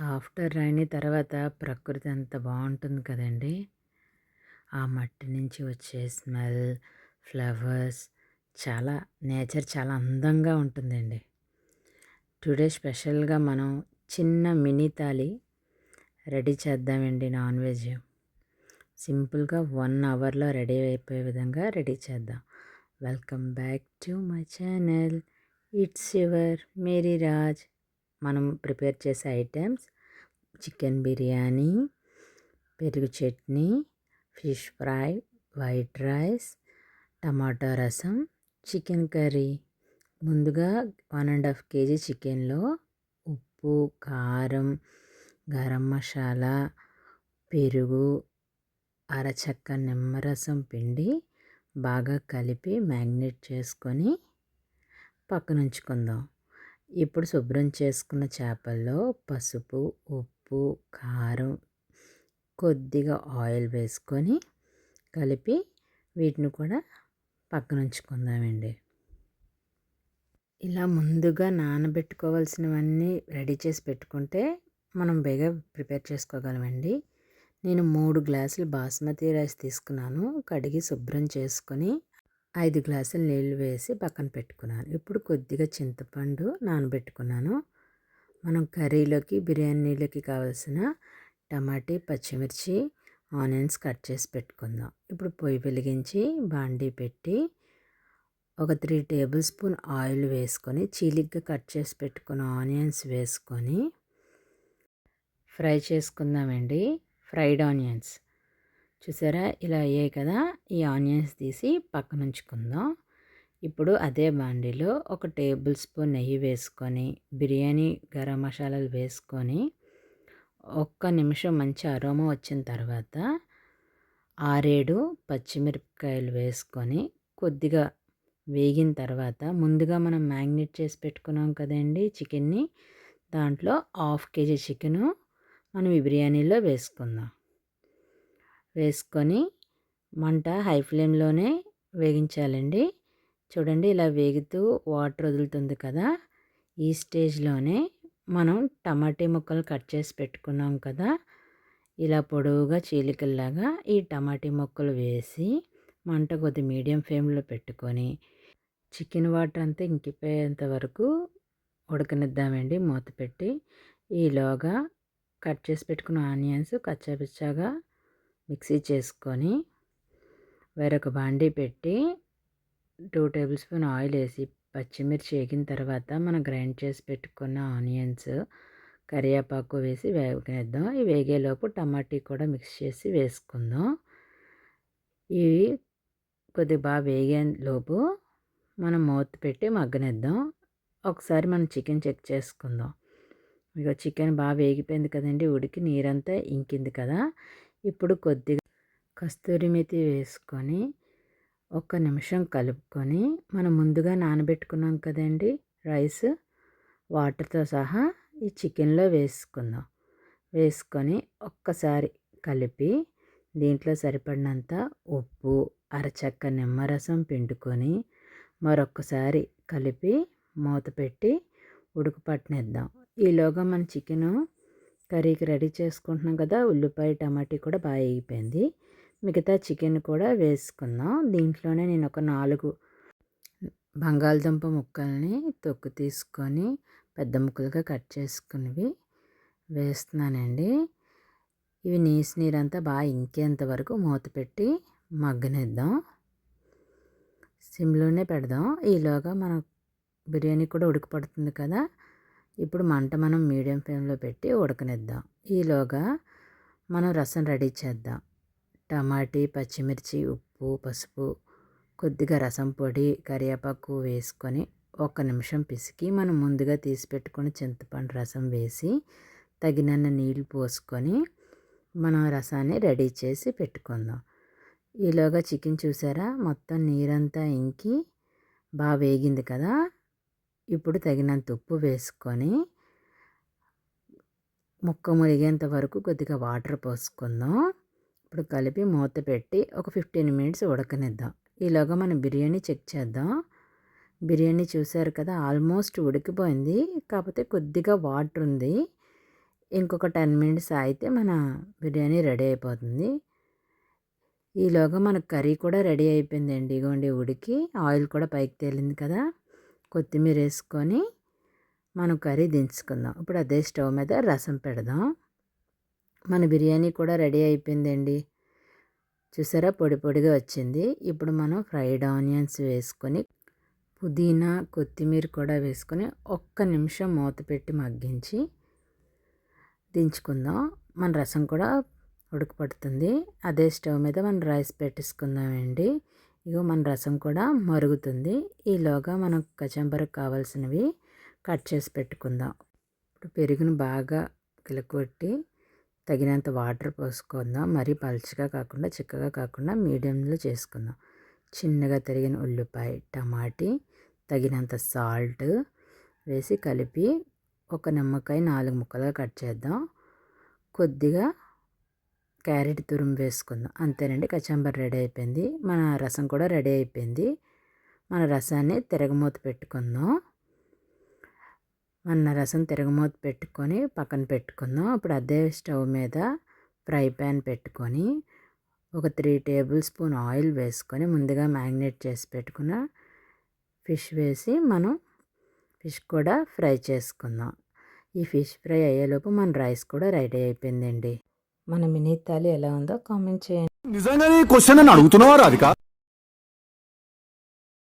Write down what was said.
After rain తర్వాత ప్రకృతి అంత బాగుంటుంది కదండి. ఆ మట్టి నుంచి వచ్చే స్మెల్ ఫ్లవర్స్ చాలా నేచర్ చాలా అందంగా ఉంటుందండి. టుడే స్పెషల్గా మనం చిన్న మినీ తాలి రెడీ చేద్దామండి నాన్ వెజ్. సింపుల్గా వన్ అవర్లో రెడీ అయిపోయే విధంగా రెడీ చేద్దాం. Welcome back to my channel. It's your Mary Raj. మనం ప్రిపేర్ చేసే ఐటమ్స్. చికెన్ బిర్యానీ పెరుగు chutney fish fry white rice tomato rasam chicken curry. ముందుగా వన్ అండ్ హాఫ్ కేజీ చికెన్లో ఉప్పు కారం గరం మసాలా పెరుగు అరచక్క నిమ్మరసం పిండి బాగా కలిపి మ్యాగ్నేట్ చేసుకొని పక్కనుంచుకుందాం. ఇప్పుడు శుభ్రం చేసుకున్న చేపల్లో పసుపు ఉప్పు కారం కొద్దిగా ఆయిల్ వేసుకొని కలిపి వీటిని కూడా పక్కన ఉంచుకుందామండి ఇలా ముందుగా నానబెట్టుకోవాల్సినవన్నీ రెడీ చేసి పెట్టుకుంటే మనం బేగా ప్రిపేర్ చేసుకోగలమండి. నేను మూడు గ్లాసులు బాస్మతి రైస్ తీసుకున్నాను. కడిగి శుభ్రం చేసుకొని ఐదు గ్లాసులు నీళ్ళు వేసి పక్కన పెట్టుకున్నాను. ఇప్పుడు కొద్దిగా చింతపండు నానబెట్టుకున్నాను. మనం కర్రీలోకి బిర్యానీలోకి కావాల్సిన టమాటీ పచ్చిమిర్చి ఆనియన్స్ కట్ చేసి పెట్టుకుందాం. ఇప్పుడు పొయ్యి వెలిగించి బాండీ పెట్టి ఒక త్రీ టేబుల్ స్పూన్ ఆయిల్ వేసుకొని చీలిగ్గా కట్ చేసి పెట్టుకున్న ఆనియన్స్ వేసుకొని ఫ్రై చేసుకుందామండి. Fried onions. చూసారా? ఇలా అయ్యాయి కదా! ఈ ఆనియన్స్ తీసి పక్కన ఉంచుకుందాం ఇప్పుడు అదే బాండీలో ఒక టేబుల్ స్పూన్ నెయ్యి వేసుకొని బిర్యానీ గరం మసాలాలు వేసుకొని ఒక్క నిమిషం మంచి అరోమా వచ్చిన తర్వాత ఆరేడు పచ్చిమిరపకాయలు వేసుకొని కొద్దిగా వేగిన తర్వాత ముందుగా మనం మ్యాగ్నేట్ చేసి పెట్టుకున్నాం కదండి చికెన్ని దాంట్లో హాఫ్ కేజీ చికెను మనం ఈ బిర్యానీలో వేసుకుందాం. వేసుకొని మంట హై ఫ్లేమ్లోనే వేగించాలండి. చూడండి ఇలా వేగుతూ వాటర్ వదులుతుంది కదా. ఈ స్టేజ్లోనే మనం టమాటీ ముక్కలు కట్ చేసి పెట్టుకున్నాం కదా. ఇలా పొడవుగా చీలికల్లాగా ఈ టమాటీ ముక్కలు వేసి మంట కొద్ది మీడియం ఫ్లేమ్లో పెట్టుకొని చికెన్ వాటర్ అంతా ఇంకిపోయేంత వరకు ఉడకనిద్దామండి. మూత పెట్టి ఈలోగా కట్ చేసి పెట్టుకున్న ఆనియన్స్ కచ్చాపిచ్చాగా మిక్సీ చేసుకొని వేరొక బాండీ పెట్టి టూ టేబుల్ స్పూన్ ఆయిల్ వేసి పచ్చిమిర్చి వేగిన తర్వాత మనం గ్రైండ్ చేసి పెట్టుకున్న ఆనియన్స్ కరివేపాకు వేసి వేగనిద్దాం. ఈ వేగేలోపు టమాటీ కూడా మిక్స్ చేసి వేసుకుందాం. ఇవి కొద్దిగా బాగా వేగే లోపు మనం మూత పెట్టి మగ్గనిద్దాం. ఒకసారి మనం చికెన్ చెక్ చేసుకుందాం. ఇక చికెన్ బాగా వేగిపోయింది కదండి ఉడికి నీరంతా ఇంకింది కదా. ఇప్పుడు కొద్దిగా కస్తూరి మెతి వేసుకొని ఒక్క నిమిషం కలుపుకొని మనం ముందుగా నానబెట్టుకున్నాం కదండి రైస్ వాటర్తో సహా ఈ చికెన్లో వేసుకుందాం. వేసుకొని ఒక్కసారి కలిపి దీంట్లో సరిపడినంత ఉప్పు అరచక్క నిమ్మరసం పిండుకొని మరొక్కసారి కలిపి మూత పెట్టి ఉడుకు పట్టనిద్దాం ఈలోగా మన చికెను కర్రీకి రెడీ చేసుకుంటున్నాం కదా ఉల్లిపాయ టమాటీ కూడా బాగా వేగిపోయింది. మిగతా చికెన్ కూడా వేసుకుందాం. దీంట్లోనే నేను ఒక నాలుగు బంగాళదుంప ముక్కల్ని తొక్కు తీసుకొని పెద్ద ముక్కలుగా కట్ చేసుకునివి వేస్తున్నానండి. ఇవి నీసు నీరంతా బాగా ఇంకేంత వరకు మూత పెట్టి మగ్గనిద్దాం. సిమ్లోనే పెడదాం. ఈలోగా మన బిర్యానీ కూడా ఉడికిపడుతుంది కదా ఇప్పుడు మంట మనం మీడియం ఫ్లేమ్లో పెట్టి ఉడకనిద్దాం. ఈలోగా మనం రసం రెడీ చేద్దాం. టమాటీ పచ్చిమిర్చి ఉప్పు పసుపు కొద్దిగా రసం పొడి కరివేపాకు వేసుకొని ఒక నిమిషం పిసికి మనం ముందుగా తీసి పెట్టుకుని చింతపండు రసం వేసి తగినన్ని నీళ్ళు పోసుకొని మనం రసాన్ని రెడీ చేసి పెట్టుకుందాం. ఈలోగా చికెన్ చూసారా? మొత్తం నీరంతా ఇంకి బాగా వేగింది కదా? ఇప్పుడు తగినంత ఉప్పు వేసుకొని ముక్క మురిగేంత వరకు కొద్దిగా వాటర్ పోసుకుందాం. ఇప్పుడు కలిపి మూత పెట్టి ఒక ఫిఫ్టీన్ మినిట్స్ ఉడకనిద్దాం. ఈలోగా మనం బిర్యానీ చెక్ చేద్దాం. బిర్యానీ చూసారు కదా ఆల్మోస్ట్ ఉడికిపోయింది. కాకపోతే కొద్దిగా వాటర్ ఉంది. ఇంకొక టెన్ మినిట్స్ అయితే మన బిర్యానీ రెడీ అయిపోతుంది. ఈలోగా మన కర్రీ కూడా రెడీ అయిపోయిందండి ఇగోండి ఉడికి. ఆయిల్ కూడా పైకి తేలింది కదా. కొత్తిమీర వేసుకొని మనం కర్రీ దించుకుందాం. ఇప్పుడు అదే స్టవ్ మీద రసం పెడదాం. మన బిర్యానీ కూడా రెడీ అయిపోయిందండి. చూసారా? పొడి పొడిగా వచ్చింది. ఇప్పుడు మనం ఫ్రైడ్ ఆనియన్స్ వేసుకొని పుదీనా కొత్తిమీర కూడా వేసుకొని ఒక్క నిమిషం మూత పెట్టి మగ్గించి దించుకుందాం. మన రసం కూడా ఉడకపడుతుంది. అదే స్టవ్ మీద మనం రైస్ పెట్టేసుకుందామండి. ఇగో మన రసం కూడా మరుగుతుంది. ఈలోగా మనం కచంబరకు కావాల్సినవి కట్ చేసి పెట్టుకుందాం. ఇప్పుడు పెరుగును బాగా కిలకొట్టి తగినంత వాటర్ పోసుకుందాం. మరీ పలుచగా కాకుండా చిక్కగా కాకుండా మీడియంలో చేసుకుందాం. చిన్నగా తరిగిన ఉల్లిపాయ టమాటీ తగినంత సాల్ట్ వేసి కలిపి ఒక నిమ్మకాయ నాలుగు ముక్కలుగా కట్ చేద్దాం. కొద్దిగా క్యారెట్ తురుము వేసుకుందాం. అంతేనండి కచంబర్ రెడీ అయిపోయింది. మన రసం కూడా రెడీ అయిపోయింది. మన రసాన్ని తిరగమూత పెట్టుకుందాం. మన రసం తిరగమూత పెట్టుకొని పక్కన పెట్టుకుందాం. ఇప్పుడు అదే స్టవ్ మీద ఫ్రై ప్యాన్ పెట్టుకొని ఒక త్రీ టేబుల్ స్పూన్ ఆయిల్ వేసుకొని ముందుగా మ్యాగ్నేట్ చేసి పెట్టుకున్న ఫిష్ వేసి మనం ఫిష్ కూడా ఫ్రై చేసుకుందాం. ఈ ఫిష్ ఫ్రై అయ్యేలోపు మన రైస్ కూడా రెడీ అయిపోయిందండి. మన మినీ తాలి ఎలా ఉందో కామెంట్ చేయండి. నిజంగానే క్వశ్చన్ అని అడుగుతున్నావా రాధిక?